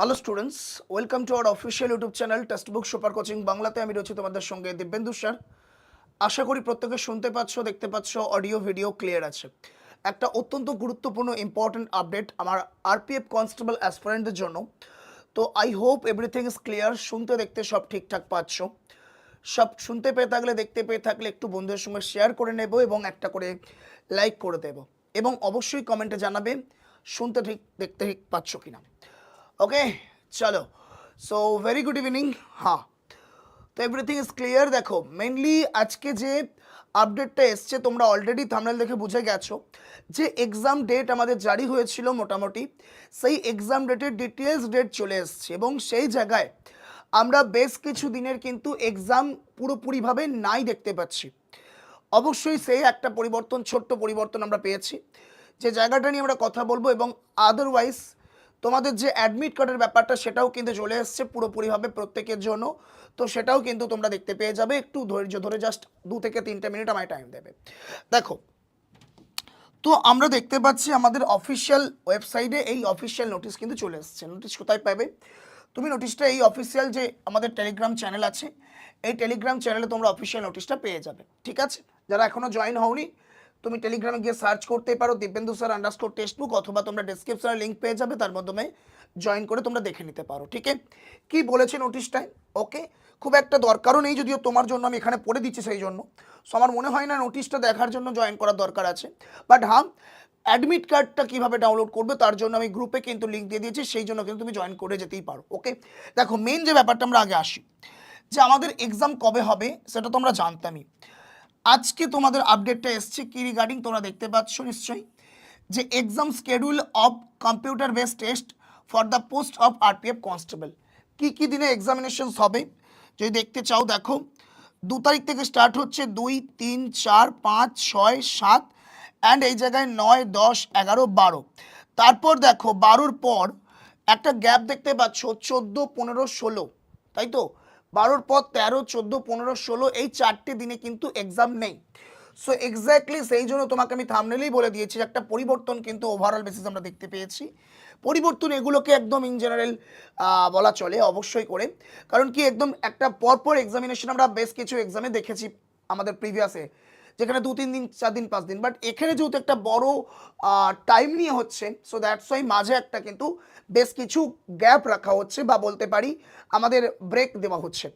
Hello students welcome to our official YouTube channel textbook super coaching বাংলাতে আমি রয়েছি তোমাদের সঙ্গে দিব্যেন্দু স্যার। আশা করি প্রত্যেকে শুনতে পাচ্ছ, দেখতে পাচ্ছ অডিও ভিডিও ক্লিয়ার আছে। একটা অত্যন্ত গুরুত্বপূর্ণ ইম্পর্ট্যান্ট আপডেট আমার আরপিএফ কনস্টেবল অ্যাসপারেন্টদের জন্য। তো I hope everything is clear শুনতে, দেখতে সব ঠিকঠাক পাচ্ছ। সব শুনতে পেয়ে থাকলে, দেখতে পেয়ে থাকলে একটু বন্ধুদের সঙ্গে শেয়ার করে নেব এবং একটা করে লাইক করে দেব। এবং অবশ্যই কমেন্টে জানাবে, শুনতে ঠিক, দেখতে ঠিক পাচ্ছ কিনা। ওকে চলো সো ভেরি গুড ইভিনিং হ্যাঁ তো এভরিথিং ইজ ক্লিয়ার দেখো মেনলি আজকে যে আপডেটটা এসছে, তোমরা অলরেডি থামনেল দেখে বুঝে গেছো যে এক্সাম ডেট আমাদের জারি হয়েছিল মোটামুটি। সেই এক্সাম ডেটের ডিটেলস ডেট চলে এসছে এবং সেই জায়গায় আমরা বেশ কিছু দিনের কিন্তু এক্সাম পুরোপুরিভাবে নাই দেখতে পাচ্ছি। অবশ্যই সেই একটা পরিবর্তন, ছোট্ট পরিবর্তন আমরা পেয়েছি। যে জায়গাটা নিয়ে আমরা কথা বলব এবং আদারওয়াইজ তোমাদের যে অ্যাডমিট কার্ডের ব্যাপারটা, সেটাও কিন্তু চলে এসছে পুরোপুরিভাবে প্রত্যেকের জন্য। তো সেটাও কিন্তু তোমরা দেখতে পেয়ে যাবে। একটু ধৈর্য ধরে জাস্ট দু থেকে তিনটে মিনিট আমায় টাইম দেবে। দেখো, তো আমরা দেখতে পাচ্ছি আমাদের অফিসিয়াল ওয়েবসাইটে এই অফিসিয়াল নোটিশ কিন্তু চলে এসছে। নোটিশ কোথায় পাবে? তুমি নোটিশটা এই অফিসিয়াল যে আমাদের টেলিগ্রাম চ্যানেল আছে, এই টেলিগ্রাম চ্যানেলে তোমরা অফিসিয়াল নোটিশটা পেয়ে যাবে। ঠিক আছে? যারা এখনও জয়েন হওনি তুমি টেলিগ্রামে গিয়ে সার্চ করতে পারো Dibyendu sir underscore text book অথবা তোমরা ডেসক্রিপশনে লিঙ্ক পেয়ে যাবে, তার মাধ্যমে জয়েন করে তোমরা দেখে নিতে পারো, ঠিক আছে? কী বলেছে নোটিশটায় ওকে খুব একটা দরকারও নেই যদিও তোমার জন্য আমি এখানে পড়ে দিচ্ছি সেই জন্য। সো আমার মনে হয় না নোটিশটা দেখার জন্য জয়েন করার দরকার আছে। বাট হ্যাঁ অ্যাডমিট কার্ডটা কীভাবে ডাউনলোড করবে তার জন্য আমি গ্রুপে কিন্তু লিঙ্ক দিয়ে দিয়েছি, সেই জন্য কিন্তু তুমি জয়েন করে যেতেই পারো ওকে দেখো মেন যে ব্যাপারটা আমরা আগে আসি, যে আমাদের এক্সাম কবে হবে সেটা তো আমরা জানতামই। আজকে তোমাদের আপডেটটা এসছে কি রিগার্ডিং তোমরা দেখতে পাচ্ছ নিশ্চয়ই, যে exam schedule of computer base test for the post of RPF constable কি কি দিনে এক্সামিনেশনস হবে? যদি দেখতে চাও দেখো, দু তারিখ থেকে স্টার্ট হচ্ছে দুই, তিন, চার, পাঁচ, ছয়, সাত অ্যান্ড এই জায়গায় নয়, দশ, এগারো, বারো। তারপর দেখো, বারোর পর একটা গ্যাপ দেখতে পাচ্ছ, চোদ্দ, পনেরো, ষোলো, তাই তো? বারোর পর তেরো, চোদ্দ, পনেরো, ষোলো, এই চারটি দিনে কিন্তু এক্সাম নেই। সো এক্স্যাক্টলি সেই জন্য তোমাকে আমি থামনেলেই বলে দিয়েছি একটা পরিবর্তন কিন্তু ওভারঅল বেসিস আমরা দেখতে পেয়েছি। পরিবর্তন এগুলোকে একদম ইন জেনারেল বলা চলে অবশ্যই করে। কারণ কি একদম একটা পরপর এক্সামিনেশন আমরা বেশ কিছু এক্সামে দেখেছি আমাদের প্রিভিয়াসে যেখানে দু, তিন দিন, চার দিন, পাঁচ দিন। বাট এখানে যেহেতু একটা বড় টাইম নিয়ে হচ্ছে সো দ্যাটস ওয়াই মাঝে একটা কিন্তু বেশ কিছু গ্যাপ রাখা হচ্ছে বা বলতে পারি আমাদের ব্রেক দেওয়া হচ্ছে।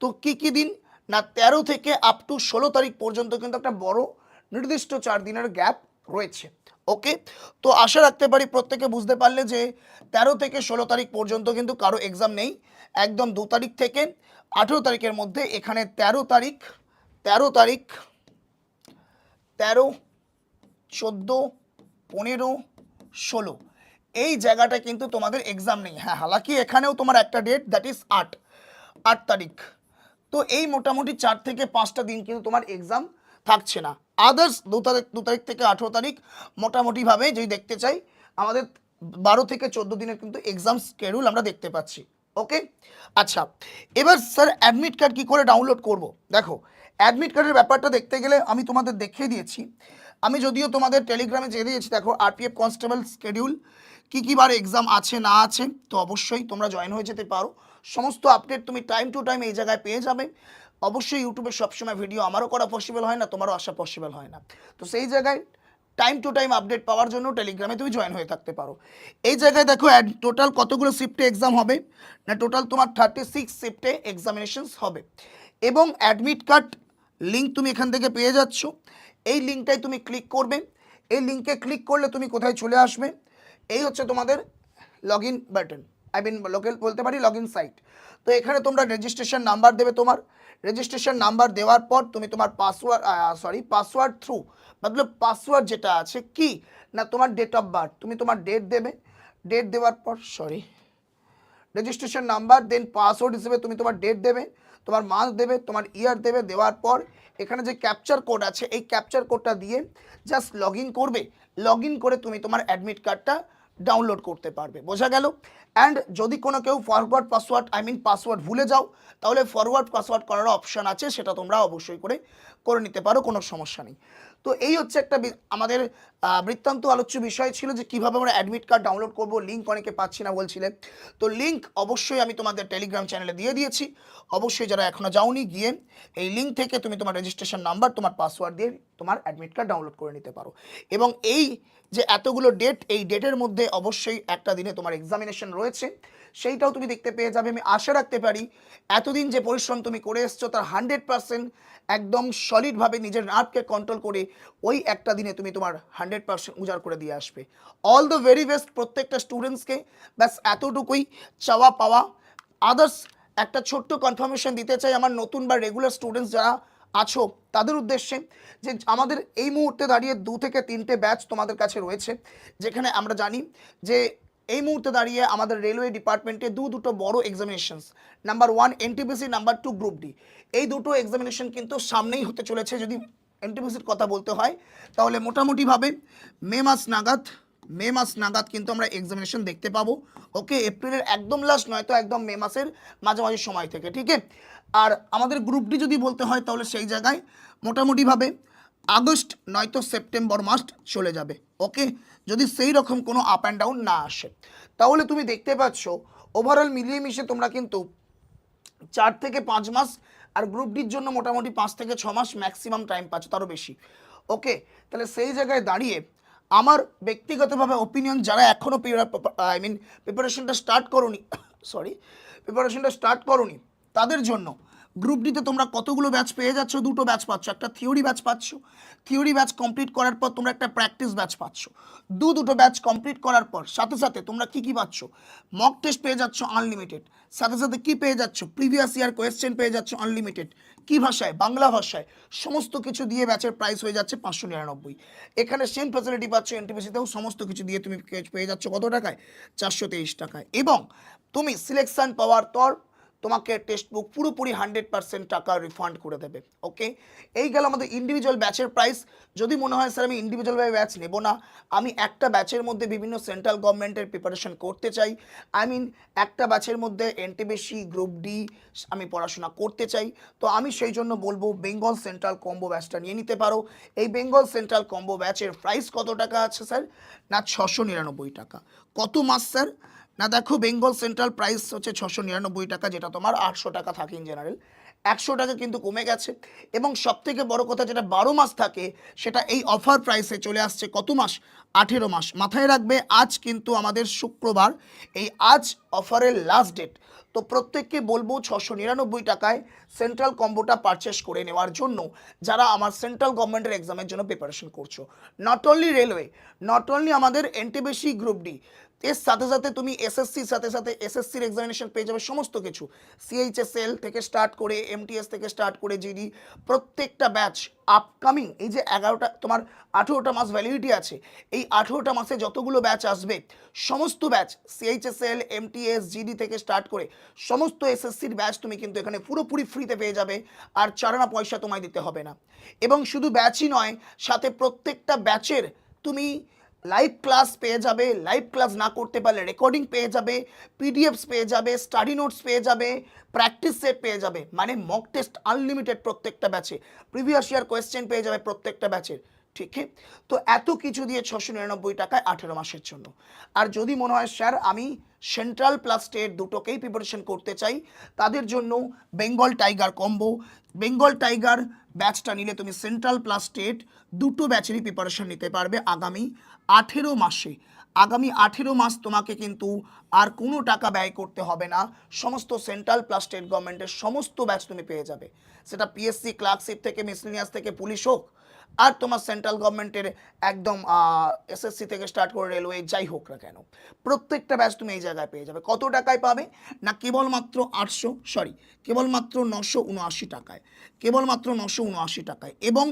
তো কি কি দিন? না, তেরো থেকে আপ টু ষোলো তারিখ পর্যন্ত কিন্তু একটা বড় নির্দিষ্ট চার দিনের গ্যাপ রয়েছে। ওকে তো আশা রাখতে পারি প্রত্যেকে বুঝতে পারলে যে তেরো থেকে ষোলো তারিখ পর্যন্ত কিন্তু কারও এক্সাম নেই। একদম দু তারিখ থেকে আঠেরো তারিখের মধ্যে এখানে তেরো তারিখ তেরো তারিখ তেরো, চোদ্দ, পনেরো, ষোলো। এই জায়গাটা কিন্তু তোমাদের এক্সাম নেই। হ্যাঁ হালাকি এখানেও তোমার একটা ডেট দ্যাট ইজ আট। আট তারিখ। তো এই মোটামুটি চার থেকে পাঁচটা দিন কিন্তু তোমার এক্সাম থাকছে না। আদার্স দু তারিখ দু তারিখ থেকে আঠেরো তারিখ মোটামুটিভাবে যদি দেখতে চাই, আমাদের বারো থেকে চোদ্দ দিনের কিন্তু এক্সাম স্কেডিউল আমরা দেখতে পাচ্ছি। ওকে আচ্ছা এবার স্যার অ্যাডমিট কার্ড কী করে ডাউনলোড করব? দেখো অ্যাডমিট কার্ডের ব্যাপারটা দেখতে গেলে আমি তোমাদের দেখিয়ে দিয়েছি। আমি যদিও তোমাদের টেলিগ্রামে চেয়ে দিয়েছি, দেখো আরপিএফ কনস্টেবল স্কেডিউল কী কী বার এক্সাম আছে, না আছে, তো অবশ্যই তোমরা জয়েন হয়ে যেতে পারো। সমস্ত আপডেট তুমি টাইম টু টাইম এই জায়গায় পেয়ে যাবে। অবশ্যই ইউটিউবে সবসময় ভিডিও আমারও করা পসিবল হয় না, তোমারও আসা পসিবল হয় না। তো সেই জায়গায় টাইম টু টাইম আপডেট পাওয়ার জন্য টেলিগ্রামে তুমি জয়েন হয়ে থাকতে পারো। এই জায়গায় দেখো অ্যাড টোটাল কতগুলো শিফটে এক্সাম হবে? না টোটাল তোমার থার্টি সিক্স শিফটে এক্সামিনেশনস হবে। এবং অ্যাডমিট কার্ড লিঙ্ক তুমি এখান থেকে পেয়ে যাচ্ছ। এই লিঙ্কটাই তুমি ক্লিক করবে। এই লিঙ্কে ক্লিক করলে তুমি কোথায় চলে আসবে? এই হচ্ছে তোমাদের log in button I mean local বলতে পারি লগ ইন সাইট তো এখানে তোমরা রেজিস্ট্রেশন নাম্বার দেবে তোমার। রেজিস্ট্রেশন নাম্বার দেওয়ার পর তুমি তোমার পাসওয়ার্ড সরি পাসওয়ার্ড থ্রু মতলব পাসওয়ার্ড যেটা আছে কি? না, তোমার ডেট অফ বার্থ তুমি তোমার ডেট দেবে। ডেট দেওয়ার পর sorry registration number then password হিসেবে তুমি তোমার ডেট দেবে, তোমার মাস দেবে, তোমার ইয়ার দেবে, দেওয়ার পর এখানে যে ক্যাপচার কোড আছে, এই ক্যাপচার কোডটা দিয়ে জাস্ট লগ করবে। লগ করে তুমি তোমার অ্যাডমিট কার্ডটা ডাউনলোড করতে পারবে। বোঝা গেল? অ্যান্ড যদি কোনো কেউ forward password I mean password ভুলে যাও, তাহলে ফরওয়ার্ড পাসওয়ার্ড করার অপশান আছে, সেটা তোমরা অবশ্যই করে করে নিতে পারো, কোনো সমস্যা নেই। তো এই হচ্ছে একটা আমাদের বৃত্তান্ত আলোচ্য বিষয় ছিল যে কীভাবে আমরা অ্যাডমিট কার্ড ডাউনলোড করব লিঙ্ক অনেকে পাচ্ছি না বলছিলেন। তো লিঙ্ক অবশ্যই আমি তোমাদের টেলিগ্রাম চ্যানেলে দিয়ে দিয়েছি। অবশ্যই যারা এখনও যাওনি, গিয়ে এই লিঙ্ক থেকে তুমি তোমার রেজিস্ট্রেশন নাম্বার তোমার পাসওয়ার্ড দিয়ে তোমার অ্যাডমিট কার্ড ডাউনলোড করে নিতে পারো। এবং এই যে এতগুলো ডেট এই ডেটের মধ্যে অবশ্যই একটা দিনে তোমার এক্সামিনেশন রয়েছে। সেইটাও তুমি দেখতে পেয়ে যাবে। আমি আশা রাখতে পারি এতদিন যে পরিশ্রম তুমি করে এসছো, তার হান্ড্রেড পার্সেন্ট একদম সলিডভাবে নিজের নার্ভকে কন্ট্রোল করে ওই একটা দিনে তুমি তোমার হান্ড্রেড পার্সেন্ট উজাড় করে দিয়ে আসবে। অল দ্য ভেরি বেস্ট প্রত্যেকটা স্টুডেন্টসকে ব্যাস, এতটুকুই চাওয়া পাওয়া। আদার্স একটা ছোট্ট কনফার্মেশন দিতে চাই আমার নতুন বা রেগুলার স্টুডেন্টস যারা আছো, তাদের উদ্দেশ্যে যে আমাদের এই মুহূর্তে দাঁড়িয়ে দু থেকে তিনটে ব্যাচ তোমাদের কাছে রয়েছে, যেখানে আমরা জানি যে এই মুহূর্তে দাঁড়িয়ে আমাদের রেলওয়ে ডিপার্টমেন্টে দু দুটো বড় examinations number one NTPC number two group D এই দুটো এক্সামিনেশন কিন্তু সামনেই হতে চলেছে, যদি এনটিপিসির কথা বলতে হয়, তাহলে মোটামুটিভাবে মে মাস নাগাদ, মে মাস নাগাদ কিন্তু আমরা এক্সামিনেশন দেখতে পাবো। ওকে এপ্রিলের একদম লাস্ট নয় তো একদম মে মাসের মাঝামাঝি সময় থেকে ঠিক আছে আর আমাদের গ্রুপ ডি যদি বলতে হয়, তাহলে সেই জায়গায় মোটামুটিভাবে আগস্ট নয়তো সেপ্টেম্বর মাস চলে যাবে, ওকে? যদি সেই রকম কোনো আপ অ্যান্ড ডাউন না আসে। তাহলে তুমি দেখতে পাচ্ছ ওভারঅল মিলিয়ে মিশে তোমরা কিন্তু চার থেকে পাঁচ মাস আর গ্রুপ ডির জন্য মোটামুটি পাঁচ থেকে ছ মাস ম্যাক্সিমাম টাইম পাচ্ছ, তারও বেশি। ওকে? তাহলে সেই জায়গায় দাঁড়িয়ে আমার ব্যক্তিগতভাবে ওপিনিয়ন যারা এখনও আই মিন প্রিপারেশনটা স্টার্ট করোনি সরি প্রিপারেশনটা স্টার্ট করোনি, তাদের জন্য গ্রুপ ডিতে তোমরা কতগুলো ব্যাচ পেয়ে যাচ্ছ? দুটো ব্যাচ পাচ্ছ, একটা থিওরি ব্যাচ পাচ্ছ। থিওরি ব্যাচ কমপ্লিট করার পর তোমরা একটা প্র্যাকটিস ব্যাচ পাচ্ছ। দু দুটো ব্যাচ কমপ্লিট করার পর সাথে সাথে তোমরা কি কি পাচ্ছ? মক টেস্ট পেয়ে যাচ্ছ আনলিমিটেড সাথে সাথে কি পেয়ে যাচ্ছ? প্রিভিয়াস ইয়ার কোয়েশ্চেন পেয়ে যাচ্ছ আনলিমিটেড কি ভাষায়? বাংলা ভাষায়। সমস্ত কিছু দিয়ে ব্যাচের প্রাইস হয়ে যাচ্ছে পাঁচশো নিরানব্বই। এখানে সেম ফ্যাসিলিটি পাচ্ছ এনটিপিসিতেও সমস্ত কিছু দিয়ে তুমি পেয়ে যাচ্ছ কত টাকায়? চারশো তেইশ টাকায়। এবং তুমি সিলেকশন পাওয়ার পর তোমাকে টেক্সট বুক পুরোপুরি হান্ড্রেড পার্সেন্ট টাকা রিফান্ড করে দেবে ওকে এই গেল আমাদের ইন্ডিভিজুয়াল ব্যাচের প্রাইস যদি মনে হয়, স্যার, আমি ইন্ডিভিজুয়ালভাবে ব্যাচ নেব না, আমি একটা ব্যাচের মধ্যে বিভিন্ন সেন্ট্রাল গভর্নমেন্টের প্রিপারেশন করতে চাই আই মিন একটা ব্যাচের মধ্যে এনটিবিসি গ্রুপ ডি আমি পড়াশোনা করতে চাই, তো আমি সেই জন্য বলব বেঙ্গল সেন্ট্রাল কম্বো ব্যাচটা নিয়ে নিতে পারো। এই বেঙ্গল সেন্ট্রাল কম্বো ব্যাচের প্রাইস কত টাকা আছে, স্যার? না, ছশো নিরানব্বই টাকা। কত মাস, স্যার? না দেখো বেঙ্গল সেন্ট্রাল প্রাইস হচ্ছে ছশো নিরানব্বই টাকা, যেটা তোমার আটশো টাকা থাকে ইন জেনারেল একশো টাকা কিন্তু কমে গেছে। এবং সব থেকে বড় কথা যেটা বারো মাস থাকে, সেটা এই অফার প্রাইসে চলে আসছে কত মাস? আঠেরো মাস। মাথায় রাখবে, আজ কিন্তু আমাদের শুক্রবার, এই আজ অফারের লাস্ট ডেট তো প্রত্যেককে বলব ছশো নিরানব্বই টাকায় সেন্ট্রাল কম্বোটা পারচেস করে নেওয়ার জন্য, যারা আমার সেন্ট্রাল গভর্নমেন্টের এক্সামের জন্য প্রিপারেশন করছ। Not only railway not only আমাদের এনটিবিসি গ্রুপ ডি এর সাথে সাথে তুমি এসএসসির সাথে সাথে এসএসসির এক্সামিনেশন পেয়ে যাবে সমস্ত কিছু। সিএইচএসএল থেকে স্টার্ট করে এমটিএস থেকে স্টার্ট করে জিডি প্রত্যেকটা ব্যাচ আপকামিং এই যে এগারোটা, তোমার আঠেরোটা মাস ভ্যালিডিটি আছে, এই আঠেরোটা মাসে যতগুলো ব্যাচ আসবে, সমস্ত ব্যাচ সিএইচএসএল এমটিএস জিডি থেকে স্টার্ট করে, সমস্ত এসএসসির ব্যাচ তুমি কিন্তু এখানে পুরোপুরি ফ্রিতে পেয়ে যাবে, আর চারানা পয়সা তোমায় দিতে হবে না। এবং শুধু ব্যাচই নয়, সাথে প্রত্যেকটা ব্যাচের তুমি লাইভ ক্লাস পেয়ে যাবে লাইভ ক্লাস না করতে পারলে রেকর্ডিং পেয়ে যাবে পিডিএফস পেয়ে যাবে স্টাডি নোটস পেয়ে যাবে প্র্যাকটিস সেট পেয়ে যাবে। মানে মক টেস্ট আনলিমিটেড প্রত্যেকটা ব্যাচে প্রিভিয়াস ইয়ার কোয়েশ্চেন পেয়ে যাবে প্রত্যেকটা ব্যাচের ঠিক তো এত কিছু দিয়ে ছশো নিরানব্বই টাকায় আঠেরো মাসের জন্য। আর যদি মনে হয়, স্যার, আমি সেন্ট্রাল প্লাস স্টেট দুটোকেই প্রিপারেশন করতে চাই, তাদের জন্য Bengal tiger combo, Bengal tiger ব্যাচটা নিলে তুমি সেন্ট্রাল প্লাস স্টেট দুটো ব্যাচেরই প্রিপারেশন নিতে পারবে আগামী আঠেরো মাসে। আগামী আঠেরো মাস তোমাকে কিন্তু আর কোনো টাকা ব্যয় করতে হবে না। সমস্ত সেন্ট্রাল প্লাস স্টেট গভর্নমেন্টের সমস্ত ব্যাচ তুমি পেয়ে যাবে। সেটা পিএসসি ক্লার্কশিপ থেকে মিসলিনিয়াস থেকে, পুলিশ হোক আর তোমার সেন্ট্রাল গভর্নমেন্টের একদম এসএসসি থেকে স্টার্ট করে রেলওয়ে যাই হোক না কেন, প্রত্যেকটা ব্যাচ তুমি এই জায়গায় পেয়ে যাবে। কত টাকায় পাবে? না, কেবলমাত্র আটশো সরি কেবলমাত্র নশো উনআশি টাকায়, কেবলমাত্র নশো উনআশি টাকায় এবং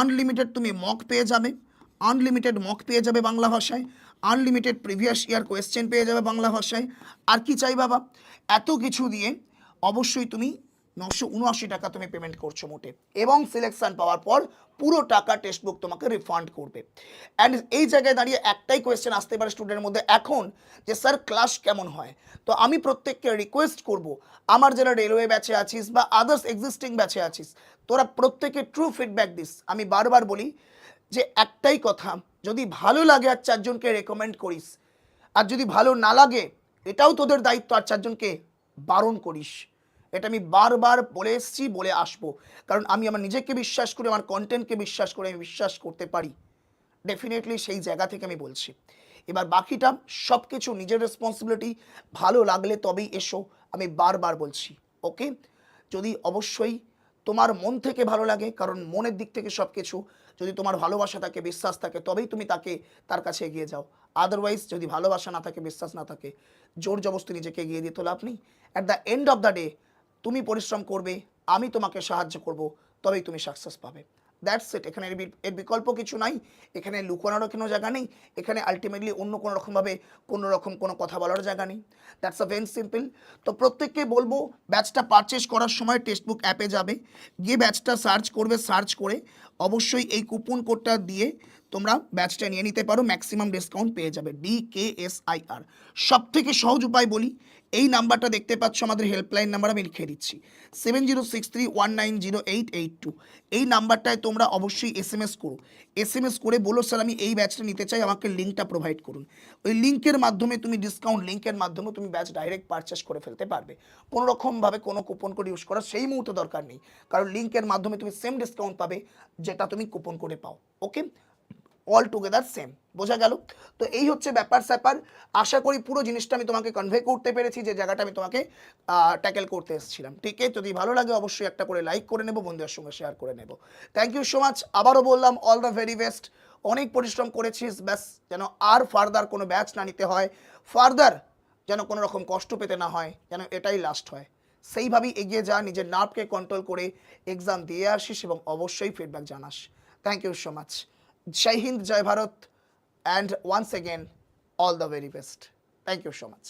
আনলিমিটেড তুমি মক পেয়ে যাবে। আনলিমিটেড মক পেয়ে যাবে বাংলা ভাষায় আনলিমিটেড প্রিভিয়াস ইয়ার কোয়েশ্চেন পেয়ে যাবে বাংলা ভাষায়। আর কি চাই বাবা? এত কিছু দিয়ে অবশ্যই তুমি নশো উনআশি টাকা তুমি পেমেন্ট করছ মোটে। এবং সিলেকশন পাওয়ার পর পুরো টাকা টেক্সট বুক তোমাকে রিফান্ড করবে। অ্যান্ড এই জায়গায় দাঁড়িয়ে একটাই কোয়েশ্চেন আসতে পারে স্টুডেন্টের মধ্যে, এখন যে স্যার ক্লাস কেমন হয়? তো আমি প্রত্যেককে রিকোয়েস্ট করব, আমার যারা রেলওয়ে ব্যাচে আছিস বা আদার্স এক্সিস্টিং ব্যাচে আছিস, তোরা প্রত্যেকে ট্রু ফিডব্যাক দিস। আমি বারবার বলি যে, একটাই কথা, যদি ভালো লাগে আর চারজনকে রেকমেন্ড করিস, আর যদি ভালো না লাগে, এটাও তোদের দায়িত্ব, আর চারজনকে বারণ করিস। এটা আমি বারবার বলে এসেছি, বলে আসব। কারণ আমি আমার নিজেকে বিশ্বাস করি, আমার কন্টেন্টকে বিশ্বাস করে, আমি বিশ্বাস করতে পারি। ডেফিনেটলি সেই জায়গা থেকে আমি বলছি। এবার বাকিটা সব কিছু নিজের রেসপন্সিবিলিটি ভালো লাগলে তবেই এসো, আমি বারবার বলছি। ওকে যদি অবশ্যই তোমার মন থেকে ভালো লাগে, কারণ মনের দিক থেকে সব কিছু যদি তোমার ভালোবাসা থাকে, বিশ্বাস থাকে, তবেই তুমি তাকে, তার কাছে এগিয়ে যাও। আদারওয়াইজ যদি ভালোবাসা না থাকে, বিশ্বাস না থাকে, জোর জবস্তি নিজেকে এগিয়ে দিয়ে তো লাভ নেই। At the end of the day তুমি পরিশ্রম করবে, আমি তোমাকে সাহায্য করব, তবেই তুমি সাকসেস পাবে। দ্যাটস ইট এখানে এর বিকল্প কিছু নাই। এখানে লুকোনোরও কোনো জায়গা নেই। এখানে আলটিমেটলি অন্য কোনো রকমভাবে কোনো রকম কোনো কথা বলার জায়গা নেই। দ্যাটস আ ভেরি সিম্পল তো প্রত্যেককে বলব ব্যাচটা পারচেস করার সময় টেক্সটবুক অ্যাপে যাবে। গিয়ে ব্যাচটা সার্চ করবে সার্চ করে অবশ্যই এই কুপন কোডটা দিয়ে তোমরা ব্যাচটা নিয়ে নিতে পারো ম্যাক্সিমাম ডিসকাউন্ট পেয়ে যাবে D K S I R সব থেকে সহজ উপায় বলি, এই নাম্বারটা দেখতে পাচ্ছ আমাদের হেল্পলাইন নাম্বার আমি লিখে দিচ্ছি seven zero six three one nine zero eight eight two এই নাম্বারটায় তোমরা অবশ্যই এস এম এস করো। এস এম এস করে বলো, স্যার, আমি এই ব্যাচটা নিতে চাই, আমাকে লিঙ্কটা প্রোভাইড করুন। ওই লিঙ্কের মাধ্যমে তুমি ডিসকাউন্ট লিঙ্কের মাধ্যমে তুমি ব্যাচ ডাইরেক্ট পারচেস করে ফেলতে পারবে। কোনো রকমভাবে কোনো কুপন কোড ইউজ করার সেই মুহূর্তে দরকার নেই। কারণ লিঙ্কের মাধ্যমে তুমি সেম ডিসকাউন্ট পাবে যেটা তুমি কুপন করে পাও ওকে অল টুগেদার সেম বোঝা গেল? তো এই হচ্ছে ব্যাপার স্যাপার। আশা করি পুরো জিনিসটা আমি তোমাকে কনভে করতে পেরেছি যে জায়গাটা আমি তোমাকে ট্যাকেল করতে এসেছিলাম, ঠিক আছে? যদি ভালো লাগে অবশ্যই একটা করে লাইক করে নেব, বন্ধুদের সঙ্গে শেয়ার করে নেব। থ্যাংক ইউ সো মাচ আবারও বললাম অল দ্য ভেরি বেস্ট অনেক পরিশ্রম করেছিস, ব্যাস, যেন আর ফার্দার কোনো ব্যাচ না নিতে হয়। ফার্দার যেন কোনো রকম কষ্ট পেতে না হয়, যেন এটাই লাস্ট হয়। সেইভাবেই এগিয়ে যা, নিজের নার্ভকে কন্ট্রোল করে এক্সাম দিয়ে আসিস এবং অবশ্যই ফিডব্যাক জানাস। থ্যাংক ইউ সো মাচ জয় হিন্দ, জয় Bharat and once again all the very best thank you so much